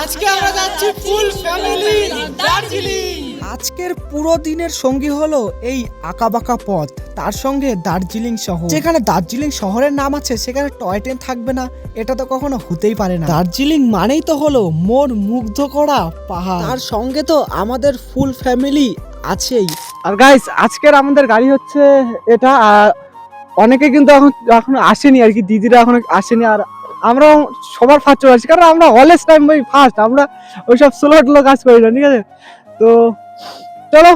আজকে আমরা যাচ্ছি ফুল ফ্যামিলি দার্জিলিং। আজকের পুরো দিনের সঙ্গী হলো এই আঁকাবাঁকা পথ তার সঙ্গে দার্জিলিং শহর। যেখানে দার্জিলিং শহরের নাম আছে সেখানে টয় ট্রেন থাকবে না এটা তো কখনো হতেই পারে না। দার্জিলিং মানেই তো হলো মন মুগ্ধ করা পাহাড়। তার সঙ্গে তো আমাদের ফুল ফ্যামিলি আছেই। আর গাইস আজকের আমাদের গাড়ি হচ্ছে এটা আর অনেকে কিন্তু এখন এখন আসেনি আর কি দিদিরা এখন আসেনি আর আমরা সবার ফার্স্ট চলে আসি কারণ আমরা অলওয়েজ টাইম ওই ফার্স্ট আমরা ওইসব সোলো টোলো কাজ করি না, ঠিক আছে? তো চলো,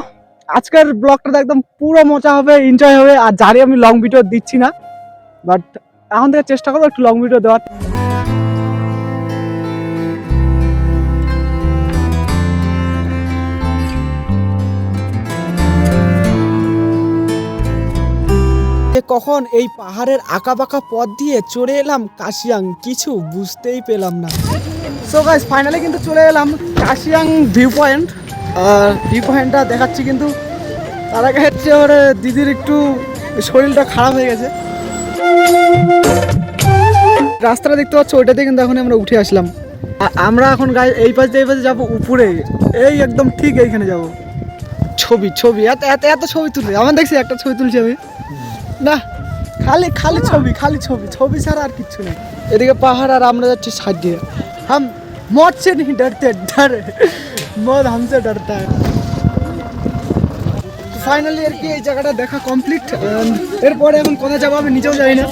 আজকের ব্লগটা একদম পুরো মজা হবে এনজয় হবে। আর জানি আমি লং ভিডিও দিচ্ছি না বাট এখন থেকে চেষ্টা করব একটু লং ভিডিও দেওয়ার। কখন এই পাহাড়ের আঁকাবাঁকা পথ দিয়ে চড়ে এলাম কাশিয়াং কিছু বুঝতেই পেলাম না। সো গাইস ফাইনালি কিন্তু চলে এলাম কাশিয়াং ভিউ পয়েন্ট আর ভিউ পয়েন্টটা দেখাচ্ছি কিন্তু তার আগে হচ্ছে ওর দিদির একটু শরীরটা খারাপ হয়ে গেছে। রাস্তাটা দেখতে পাচ্ছ, ওইটাতে কিন্তু এখন আমরা উঠে আসলাম। আমরা এখন গাই এই পাশ দিয়ে এই পাশে যাব উপরে। এই একদম ঠিক এইখানে যাব। ছবি ছবি, এত এত এত ছবি তুলে আমার দেখছি একটা ছবি তুলছি আমি। না খালি খালি ছবি খালি ছবি ছবি ছাড়া আর কিছু নেই। এদিকে পাহাড় আর আমরা যাচ্ছি সাইড দিয়ে। হাম মরছে নি ডরতে ডর। মদ হামসে ডরতা। ফাইনালি আর কি এই জায়গাটা দেখা কমপ্লিট এরপরে এখন কোথায় যাব আমি নিজেও জানি না।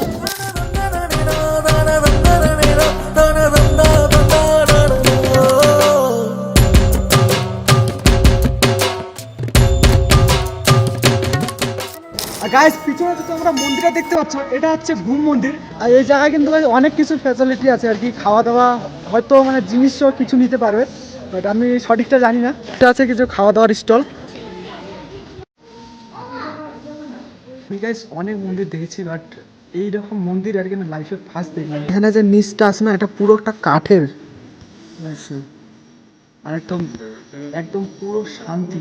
গাইস পিছনে তো তোমরা মন্দিরটা দেখতে পাচ্ছ। এটা হচ্ছে ঘুম মন্দির। আর এই জায়গায় কিন্তু অনেক কিছু ফ্যাসিলিটি আছে আর কি। খাওয়া দাওয়া হয়তো মানে জিনিসও কিছু নিতে পারবে। বাট আমি সঠিকটা জানি না। এটা আছে কিছু খাওয়া দাওয়ার স্টল গাইস অনেক মন্দির দেখেছি বাট এইরকম মন্দির আর কি না লাইফে ফার্স্ট দেখলাম। এখানে যে নিচটা আছে না এটা পুরো একটা কাঠের। আর একদম একদম পুরো শান্তি।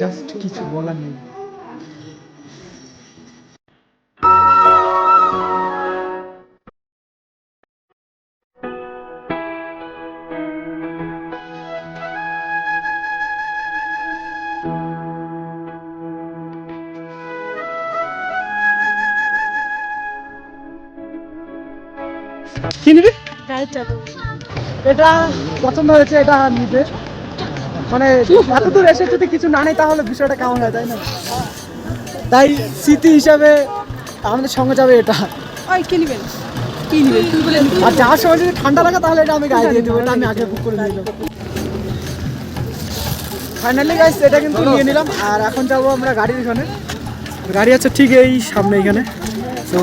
জাস্ট কিছু বলার নেই। কি নিবি? এটা পছন্দ হয়েছে এটা নিবে। মানে এত দূর এসে যদি কিছু না নেই তাহলে বিষয়টা কেমন হয় তাই না? তাই স্মৃতি হিসাবে আমাদের সঙ্গে যাবে এটা। ওই কি নিবেন? কি নিবেন? আর যাওয়ার সময় যদি ঠান্ডা লাগে তাহলে এটা আমি গাড়ি দিয়ে দেবো এটা আমি আগে বুক করে দিয়ে দেবো ফাইনালি গাইস এটা কিন্তু নিয়ে নিলাম। আর এখন যাব আমরা গাড়ির এখানে গাড়ি আছে ঠিক এই সামনে এখানে। তো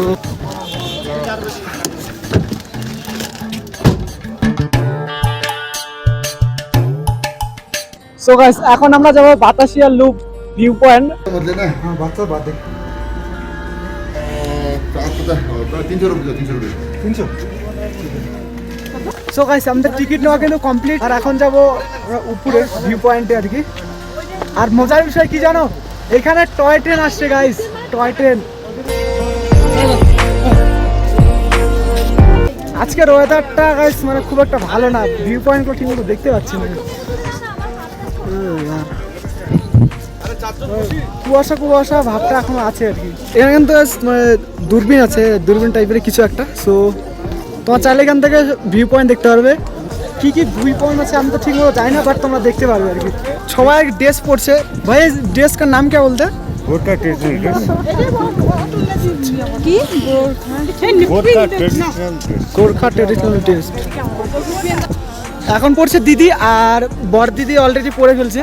তো গাইস এখন আমরা যাব Batasia loop view point so guys আমাদের টিকিট নেওয়া কিন্তু কমপ্লিট আর এখন যাব উপরে ভিউ পয়েন্টে আর কি। আর মজার বিষয় কি জানো? এখানে টয় ট্রেন আসছে গাইস টয় ট্রেন আজকের ওয়েদারটা গাইস মানে খুব একটা ভালো না। ভিউ পয়েন্টগুলো ঠিকমতো দেখতে পাচ্ছি না। কুয়াশা কুয়াশা ভাবটা এখনও আছে আর কি। এখানে কিন্তু মানে দূরবীন আছে দূরবীন টাইপের কিছু একটা সো তোমার চাইলে এখান থেকে ভিউ পয়েন্ট দেখতে পারবে। কি কি ভিউ পয়েন্ট আছে আমি তো ঠিক মতো জানি না বাট তোমরা দেখতে পারবে আর কি। সবাই ড্রেস পরছে। ভাই ড্রেস কার নাম কে বলতে? কি? গোর্খা ট্রেডিশনাল ড্রেস এখন পড়ছে দিদি আর বর দিদি অলরেডি পড়ে ফেলছে।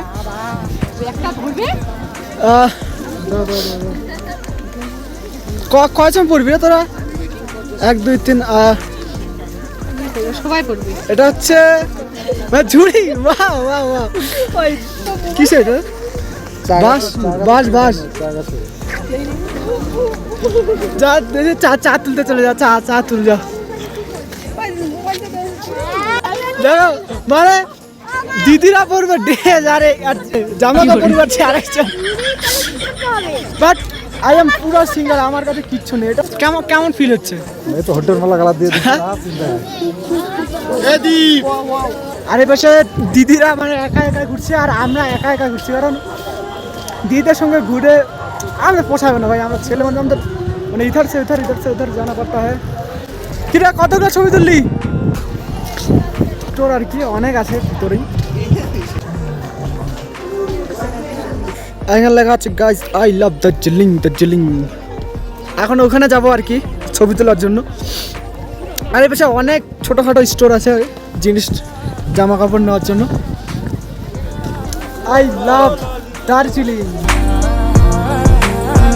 কয়জন পড়বি রে তোরা? এক, দুই, তিন সবাই পড়বে এটা হচ্ছে মানে ঝুড়ি? বাহ বাহ কিসে এটা? বাস বাস চা চা তুলতে চলে যা, চা চা তুল যা দেখো মানে দিদিরা পড়বে ড্রেস আরে আর জামা কাপড় পরছে আরেকজন। বাট আই এম পুরো সিঙ্গেল আমার কাছে কিচ্ছু নেই। এটা কেমন কেমন ফিল হচ্ছে? এই তো হোটেল মালা গালা দিয়ে দিচ্ছি আর এই পাশে দিদিরা মানে একা একা ঘুরছে আর আমরা একা একা ঘুরছি। কারণ দিদিদের সঙ্গে ঘুরে আমাদের পোষাবে না ভাই আমরা ছেলে মানে আমাদের মানে ইধার সে ইধার ইধার সে ইধার জানা পড়তা হয়। কিরা কতটা ছবি তুললি? তোর আর কি, অনেক আছে ভিতরেই। এখানে লেখা আছে guys I love Darjeeling Darjeeling এখন ওখানে যাব আর কি, ছবি তোলার জন্য। আর এই পাশে অনেক ছোটোখাটো স্টোর আছে, জিনিস জামা কাপড় নেওয়ার জন্য। আই লাভ দার্জিলিং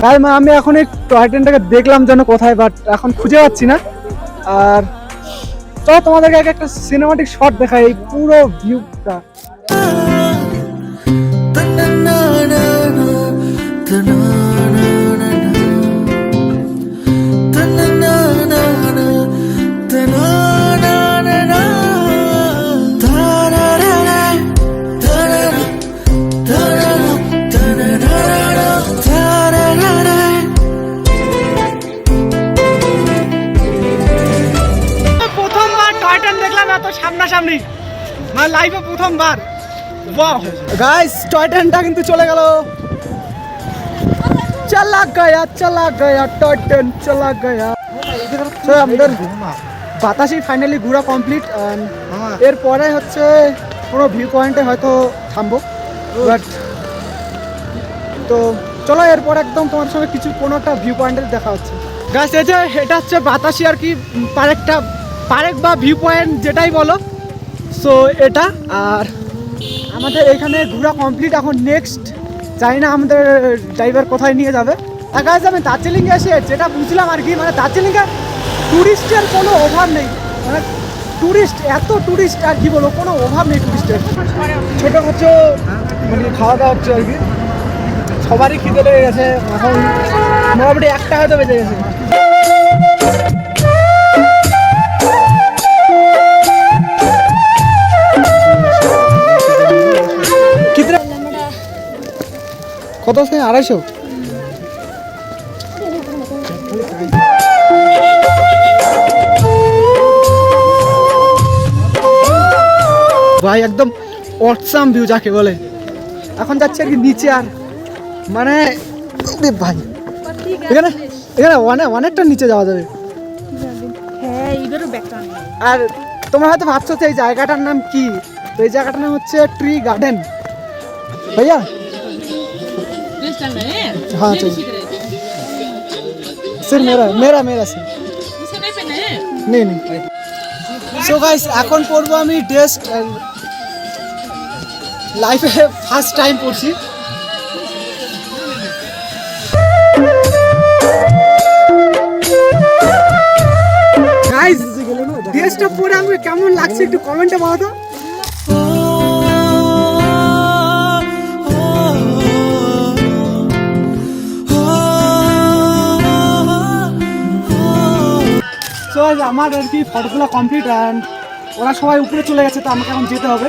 তাই মা, আমি এখন এই টয় ট্রেনটাকে দেখলাম যেন কোথায় বাট এখন খুঁজে পাচ্ছি না। আর তো তোমাদেরকে আগে একটা সিনেমাটিক শট দেখাই এই পুরো ভিউটা প্রথমবার লাইফে প্রথমবার গাইস টয় ট্রেনটা কিন্তু চলে গেল। চলা গয়া চলা গয়া টয় ট্রেন চলা গয়া। তো আমাদের বাতাসি ফাইনালি ঘোরা কমপ্লিট এরপরে হচ্ছে কোনো ভিউ পয়েন্টে হয়তো থামবো। বাট তো চলো এরপর একদম তোমার সঙ্গে কিছু কোনো একটা ভিউ পয়েন্টে দেখা হচ্ছে। গাছ এই যে এটা হচ্ছে বাতাসি আর কি পারেকটা পারেক বা ভিউ পয়েন্ট যেটাই বলো। সো এটা আর আমাদের এখানে ঘোরা কমপ্লিট এখন নেক্সট জানি না আমাদের ড্রাইভার কোথায় নিয়ে যাবে। আর গাছ আমি দার্জিলিংয়ে এসে যেটা বুঝলাম আর কি মানে দার্জিলিংয়ে ট্যুরিস্টের কোনো অভাব নেই। মানে ট্যুরিস্ট এত ট্যুরিস্ট আর কি বলব, কোনো অভাব নেই ট্যুরিস্টের ছোটো খাটো মানে খাওয়া দাওয়া হচ্ছে আর কি। সবারই খিদে লেগে গেছে, এখন মোটামুটি একটা হয়তো বেজে গেছে। কত আছে? আড়াইশো? ভাই একদম অটসাম ভিউ যাকে বলে। এখন যাচ্ছে আর কি নিচে আর মানে ভাই এখানে এখানে অনেক অনেকটা নিচে যাওয়া যাবে। হ্যাঁ আর তোমরা হয়তো ভাবছ যে এই জায়গাটার নাম কি? তো এই জায়গাটার নাম হচ্ছে ট্রি গার্ডেন ভাইয়া हाँ चाहिए सिर मेरा मेरा मेरा सिर নেই নেই সো গাইস এখন পড়বো আমি ডেস্ট লাইফে ফার্স্ট টাইম পড়ছি গাইস ড্রেসটা পরে আমাকে কেমন লাগছে একটু কমেন্টে বলো তো সো আমার আর কি ফটোগুলো কমপ্লিট অ্যান্ড ওরা সবাই উপরে চলে গেছে তো আমাকে এখন যেতে হবে।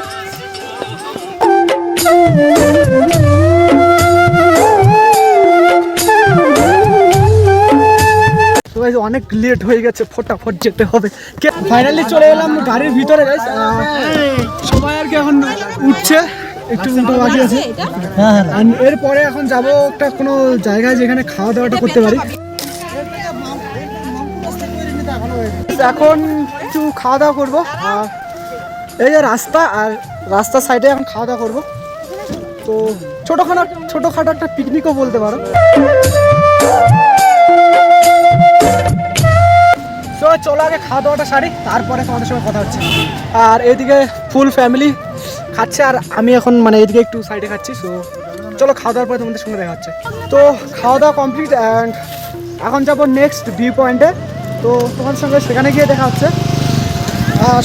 অনেক লেট হয়ে গেছে ফটাফট যেতে হবে। ফাইনালি চলে এলাম গাড়ির ভিতরে। সবাই আর কি এখন উঠছে একটু উল্টো বাকি আছে। আর এরপরে এখন যাব একটা কোনো জায়গায় যেখানে খাওয়া দাওয়াটা করতে পারি। এখন একটু খাওয়া দাওয়া করব। আর এই যে রাস্তা, আর রাস্তার সাইডে এখন খাওয়া দাওয়া করব। তো ছোটোখাটো ছোটোখাটো একটা পিকনিকও বলতে পারো। তো চলো আগে খাওয়া দাওয়াটা সারি, তারপরে তোমাদের সঙ্গে কথা হচ্ছে। আর এদিকে ফুল ফ্যামিলি খাচ্ছে, আর আমি এখন মানে এদিকে একটু সাইডে খাচ্ছি তো চলো খাওয়া দাওয়ার পরে তোমাদের সঙ্গে দেখা হচ্ছে। তো খাওয়া দাওয়া কমপ্লিট অ্যান্ড এখন যাব নেক্সট ভিউ পয়েন্টে তো তোমার সঙ্গে সেখানে গিয়ে দেখা হচ্ছে।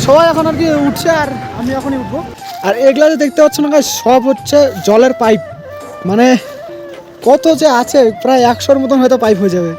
সবাই এখন আর কি উঠছে আর আমি এখনই উঠবো। আর এগুলা যে দেখতে পাচ্ছ না সব হচ্ছে জলের পাইপ মানে কত যে আছে, প্রায় একশোর মতন হয়তো পাইপ হয়ে যাবে।